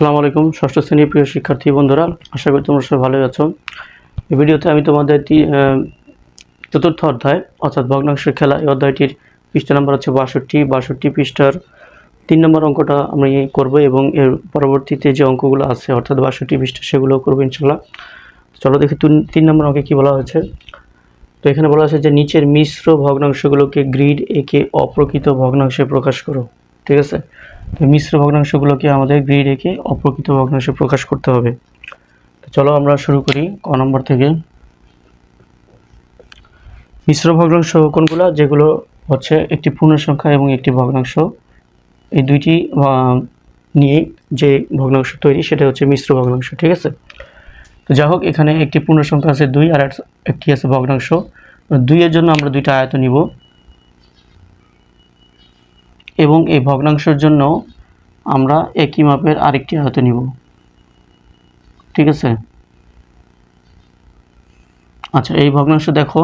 আসসালামু আলাইকুম, ষষ্ঠ শ্রেণির প্রিয় শিক্ষার্থী বন্ধুরা, আশা করি তোমরা সবাই ভালোই আছো। এই ভিডিওতে আমি তোমাদের চতুর্থ অধ্যায়, অর্থাৎ ভগ্নাংশের খেলা, এই অধ্যায়টির পৃষ্ঠা নাম্বার হচ্ছে বাষট্টি। বাষট্টি পৃষ্ঠার তিন নম্বর অঙ্কটা আমি করব এবং এর পরবর্তীতে যে অঙ্কগুলো আছে, অর্থাৎ বাষট্টি পৃষ্ঠা সেগুলো করব ইনশাল্লাহ চলো দেখি তিন নম্বর অঙ্কে কী বলা হয়েছে। তো এখানে বলা আছে যে, নিচের মিশ্র ভগ্নাংশগুলোকে গ্রিড একে অপ্রকৃত ভগ্নাংশে প্রকাশ করো। ঠিক আছে? তো মিশ্র ভগ্নাংশগুলোকে আমাদের গ্রিড রেখে অপ্রকৃত ভগ্নাংশে প্রকাশ করতে হবে। তো চলো আমরা শুরু করি ক নম্বর থেকে। মিশ্র ভগ্নাংশ কোনগুলো? যেগুলো হচ্ছে একটি পূর্ণ সংখ্যা এবং একটি ভগ্নাংশ। এই দুইটি নিয়ে যে ভগ্নাংশ তৈরি সেটা হচ্ছে মিশ্র ভগ্নাংশ, ঠিক আছে? তো যাই হোক, এখানে একটি পূর্ণ সংখ্যা আছে দুই আর একটি আছে ভগ্নাংশ। দুইয়ের জন্য আমরা দুইটা আয়ত নিব। এবং এই ভগ্নাংশের জন্য আমরা একই মাপের আরেকটি আয়ত নিব। ঠিক আছে? আচ্ছা এই ভগ্নাংশ দেখো,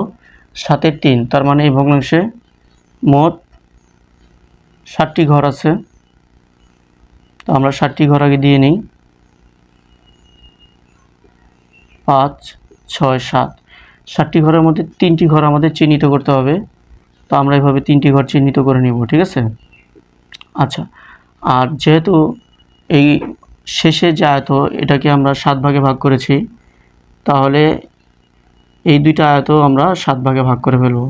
সাতের তিন, তার মানে এই ভগ্নাংশে মোট ষাটটি ঘর আছে। তো আমরা ষাটটি ঘর আগে দিয়ে নিই। পাঁচ, ছয়, সাত। ষাটটি ঘরের মধ্যে তিনটি ঘর আমাদের চিহ্নিত করতে হবে। তো আমরা এভাবে তিনটি ঘর চিহ্নিত করে নিব, ঠিক আছে? আচ্ছা আর যেহেতু এই শেষে যে আয়ত, এটাকে আমরা সাত ভাগে ভাগ করেছি, তাহলে এই দুইটা আয়ত আমরা সাত ভাগে ভাগ করে ফেলব।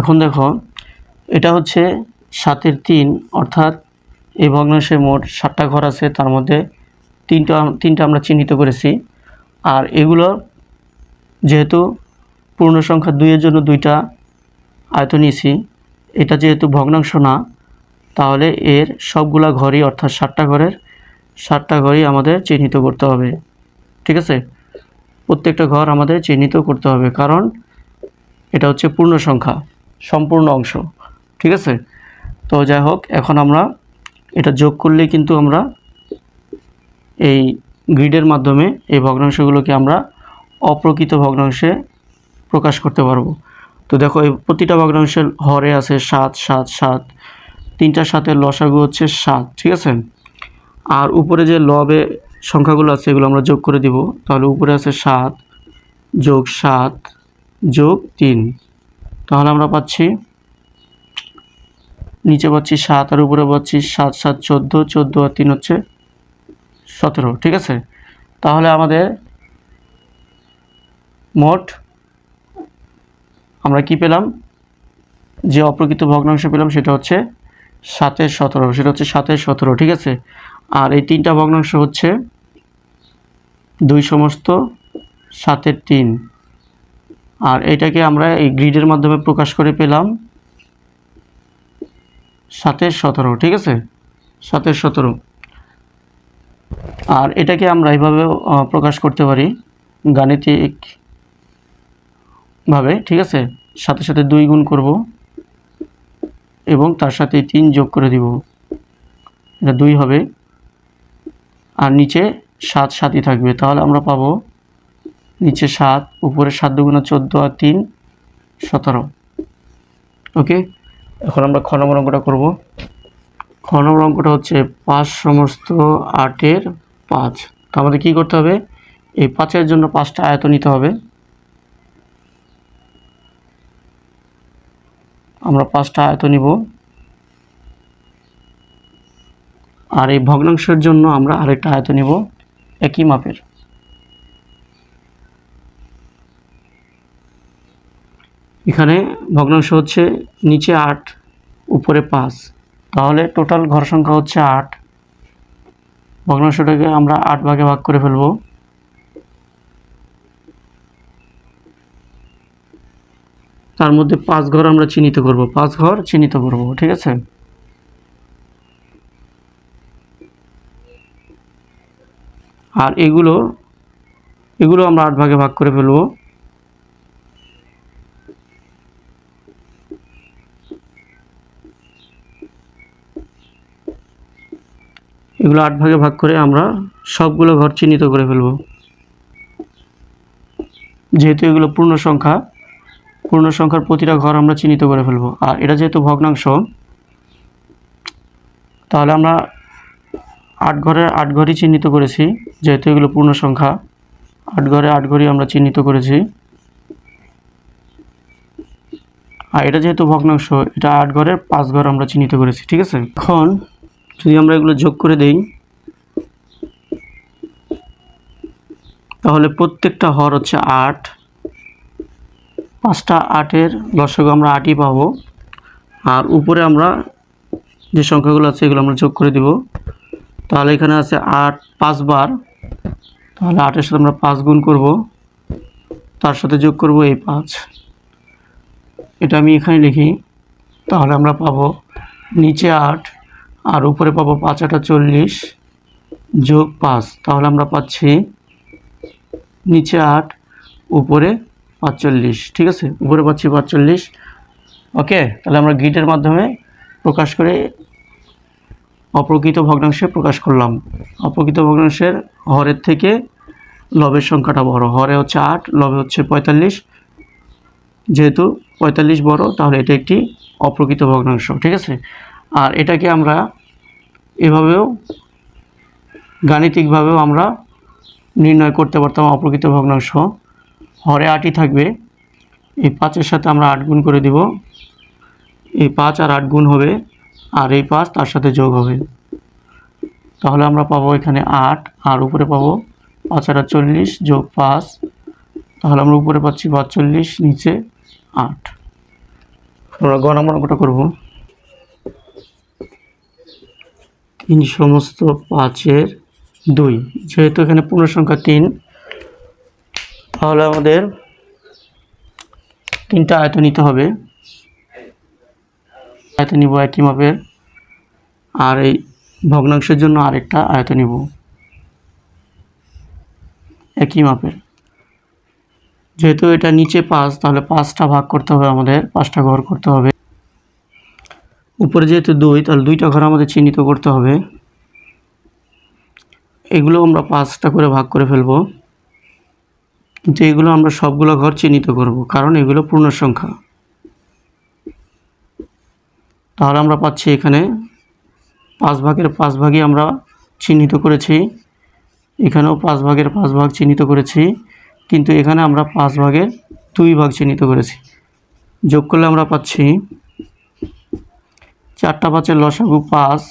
এখন দেখো, এটা হচ্ছে সাতের তিন, অর্থাৎ এই ভগ্নাংশে মোট সাতটা ঘর আছে, তার মধ্যে তিনটা তিনটা আমরা চিহ্নিত করেছি। আর এগুলো যেহেতু পূর্ণ সংখ্যা দুইয়ের জন্য দুইটা আয়ত নিয়েছি, এটা যেহেতু ভগ্নাংশ না তাহলে এর সবগুলা ঘরই, অর্থাৎ ষাটটা ঘরের, সাতটা ঘরই আমাদের চিহ্নিত করতে হবে। ঠিক আছে? প্রত্যেকটা ঘর আমাদের চিহ্নিত করতে হবে, কারণ এটা হচ্ছে পূর্ণ সংখ্যা, সম্পূর্ণ অংশ। ঠিক আছে? তো যাই হোক, এখন আমরা এটা যোগ করলেই কিন্তু আমরা এই গ্রিডের মাধ্যমে এই ভগ্নাংশগুলোকে আমরা অপ্রকৃত ভগ্নাংশে প্রকাশ করতে পারব। তো দেখো, এই প্রতিটা ভগ্নাংশের হরে আছে সাত সাত সাত। তিনটার সাথে লসাগু হচ্ছে সাত, ঠিক আছে? আর উপরে যে লবে সংখ্যাগুলো আছে, এগুলো আমরা যোগ করে দিব। তাহলে উপরে আছে সাত যোগ সাত যোগ তিন। তাহলে আমরা পাচ্ছি, নিচে পাচ্ছি সাত আর উপরে পাচ্ছি সাত সাত, চোদ্দ চোদ্দ আর তিন হচ্ছে সতেরো, ঠিক আছে? তাহলে আমাদের মোট আমরা কি পেলাম? যে অপ্রকৃত ভগ্নাংশ পেলাম সেটা হচ্ছে সাতের সতেরো, সেটা হচ্ছে সাতের সতেরো, ঠিক আছে? আর এই তিনটা ভগ্নাংশ হচ্ছে দুই সমস্ত সাতের তিন। আর এটাকে আমরা এই গ্রিডের মাধ্যমে প্রকাশ করে পেলাম সাতের সতেরো, ঠিক আছে? সাতের সতেরো। আর এটাকে আমরা এইভাবে প্রকাশ করতে পারি গাণিতিকভাবে ঠিক আছে? সাথে সাথে দুই গুণ করব। এবং তার সাথে তিন যোগ করে দিব। এটা দুই হবে। আর নিচে সাত সাতই থাকবে। তাহলে আমরা পাবো নিচে সাত, উপরে সাত দুগুণা চোদ্দ আর তিন সতেরো। ওকে? এখন আমরা খ নম্বর অঙ্কটা করব। খ নম্বর অঙ্কটা হচ্ছে পাঁচ সমস্ত আটের পাঁচ। তো আমাদের কী করতে হবে? এই পাঁচের জন্য পাঁচটা আয়ত নিতে হবে। আমরা পাঁচটা আয়ত নিব। আর এই ভগ্নাংশের জন্য আমরা আরেকটা আয়ত নিব, একই মাপের। এখানে ভগ্নাংশ হচ্ছে নিচে আট, উপরে পাঁচ। তাহলে টোটাল ঘর সংখ্যা হচ্ছে আট। ভগ্নাংশটাকে আমরা আট ভাগে ভাগ করে ফেলব। তার মধ্যে পাঁচ ঘর আমরা চিহ্নিত করব। পাঁচ ঘর চিহ্নিত করব, ঠিক আছে? আর এগুলো এগুলো আমরা আট ভাগে ভাগ করে ফেলব। এগুলো আট ভাগে ভাগ করে আমরা সবগুলো ঘর চিহ্নিত করে ফেলব। যেহেতু এগুলো পূর্ণ সংখ্যা পূর্ণ সংখ্যার প্রতিটা ঘর আমরা চিহ্নিত করে ফেলব। আর এটা যেহেতু ভগ্নাংশ, তাহলে আমরা আট ঘরে আট ঘরই চিহ্নিত করেছি, যেহেতু এগুলো পূর্ণ সংখ্যা। আট ঘরে আট ঘরই আমরা চিহ্নিত করেছি। আর এটা যেহেতু ভগ্নাংশ, এটা আট ঘরের পাঁচ ঘর আমরা চিহ্নিত করেছি, ঠিক আছে? এখন যদি আমরা এগুলো যোগ করে দেই, তাহলে প্রত্যেকটা হর হচ্ছে আট। পাঁচটা আটের লসাগু আমরা আটই পাবো। আর উপরে আমরা যে সংখ্যাগুলো আছে এগুলো আমরা যোগ করে দিব। তাহলে এখানে আছে আট পাঁচবার তাহলে আটের সাথে আমরা পাঁচ গুণ করব। তার সাথে যোগ করব এই পাঁচ। এটা আমি এখানে লিখি। তাহলে আমরা পাবো নিচে আট, আর উপরে পাবো পাঁচ, আটা চল্লিশ, যোগ পাঁচ। তাহলে আমরা পাচ্ছি নিচে আট, উপরে পাঁচচল্লিশ, ঠিক আছে? উপরে পাচ্ছি পাঁচচল্লিশ। ওকে, তাহলে আমরা গ্রিডের মাধ্যমে প্রকাশ করে অপ্রকৃত ভগ্নাংশে প্রকাশ করলাম। অপ্রকৃত ভগ্নাংশের হরের থেকে লবের সংখ্যাটা বড়। হরে হচ্ছে আট, লবে হচ্ছে পঁয়তাল্লিশ। যেহেতু পঁয়তাল্লিশ বড়, তাহলে এটা একটি অপ্রকৃত ভগ্নাংশ, ঠিক আছে? আর এটাকে আমরা এভাবেও গাণিতিকভাবেও আমরা নির্ণয় করতে পারতাম অপ্রকৃত ভগ্নাংশ। হরে আটই থাকবে। এই পাঁচের সাথে আমরা আট গুণ করে দিব। এই পাঁচ আর আট গুণ হবে, আর এই পাঁচ তার সাথে যোগ হবে। তাহলে আমরা পাবো এখানে আট, আর উপরে পাবো পাঁচ আর চল্লিশ যোগ পাঁচ। তাহলে আমরা উপরে পাচ্ছি পাঁচচল্লিশ নিচে আট। আমরা গ নম্বর অঙ্কটা করব। তিন সমস্ত পাঁচের দুই, যেহেতু এখানে পূর্ণ সংখ্যা তিন তাহলে আমাদের তিনটা আয়ত নিতে হবে। আয়ত নিব একই মাপের, আর এই ভগ্নাংশের জন্য আরেকটা আয়ত নিব। একই মাপের। যেহেতু এটা নিচে পাঁচ, তাহলে পাঁচটা ভাগ করতে হবে আমাদের, পাঁচটা ঘর করতে হবে। উপরে যেহেতু দুই, তাহলে দুইটা ঘর আমাদের চিহ্নিত করতে হবে। এগুলো আমরা পাঁচটা করে ভাগ করে ফেলব। কিন্তু এগুলো আমরা সবগুলো ঘর চিহ্নিত করব, কারণ এগুলো পূর্ণ সংখ্যা তাহলে আমরা পাচ্ছি এখানে পাঁচ ভাগের পাঁচ ভাগই আমরা চিহ্নিত করেছি। এখানেও পাঁচ ভাগের পাঁচ ভাগ চিহ্নিত করেছি, কিন্তু এখানে আমরা পাঁচ ভাগের দুই ভাগ চিহ্নিত করেছি। যোগ করলে আমরা পাচ্ছি চারটা পাঁচের লসাগু পাঁচ,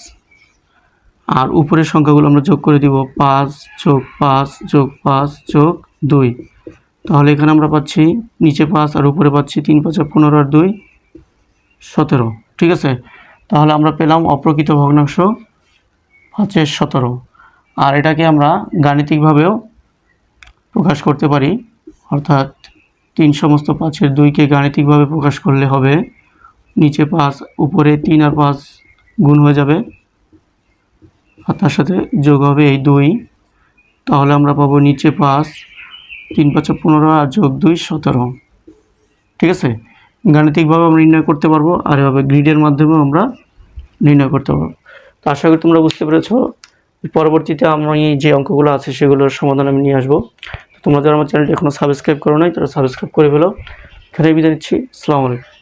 আর উপরের সংখ্যাগুলো আমরা যোগ করে দিব পাঁচ যোগ পাঁচ যোগ পাঁচ যোগ দুই। তাহলে এখানে আমরা পাচ্ছি নিচে পাঁচ আর উপরে পাচ্ছি তিন, পাঁচে পনেরো আর দুই, সতেরো। ঠিক আছে? তাহলে আমরা পেলাম অপ্রকৃত ভগ্নাংশ পাঁচের সতেরো। আর এটাকে আমরা গাণিতিকভাবেও প্রকাশ করতে পারি। অর্থাৎ তিন সমস্ত পাঁচের দুইকে গাণিতিকভাবে প্রকাশ করলে হবে নিচে পাঁচ, উপরে তিন আর পাঁচ গুণ হয়ে যাবে। আর তার সাথে যোগ হবে এই দুই। তাহলে আমরা পাবো নিচে পাঁচ তিন পাঁচ পনেরো আর যোগ দুই সতেরো। ঠিক আছে? গাণিতিকভাবে আমরা নির্ণয় করতে পারব আর এভাবে গ্রিডের মাধ্যমেও আমরা নির্ণয় করতে পারব। তো আশা করি তোমরা বুঝতে পেরেছ। পরবর্তীতে আমি যে অঙ্কগুলো আছে সেগুলোর সমাধান আমি নিয়ে আসব। তোমরা যারা আমার চ্যানেলটি এখনও সাবস্ক্রাইব করো নাই, তারা সাবস্ক্রাইব করে ফেলো। খেলে বিদায় নিচ্ছি। আলাইকুম।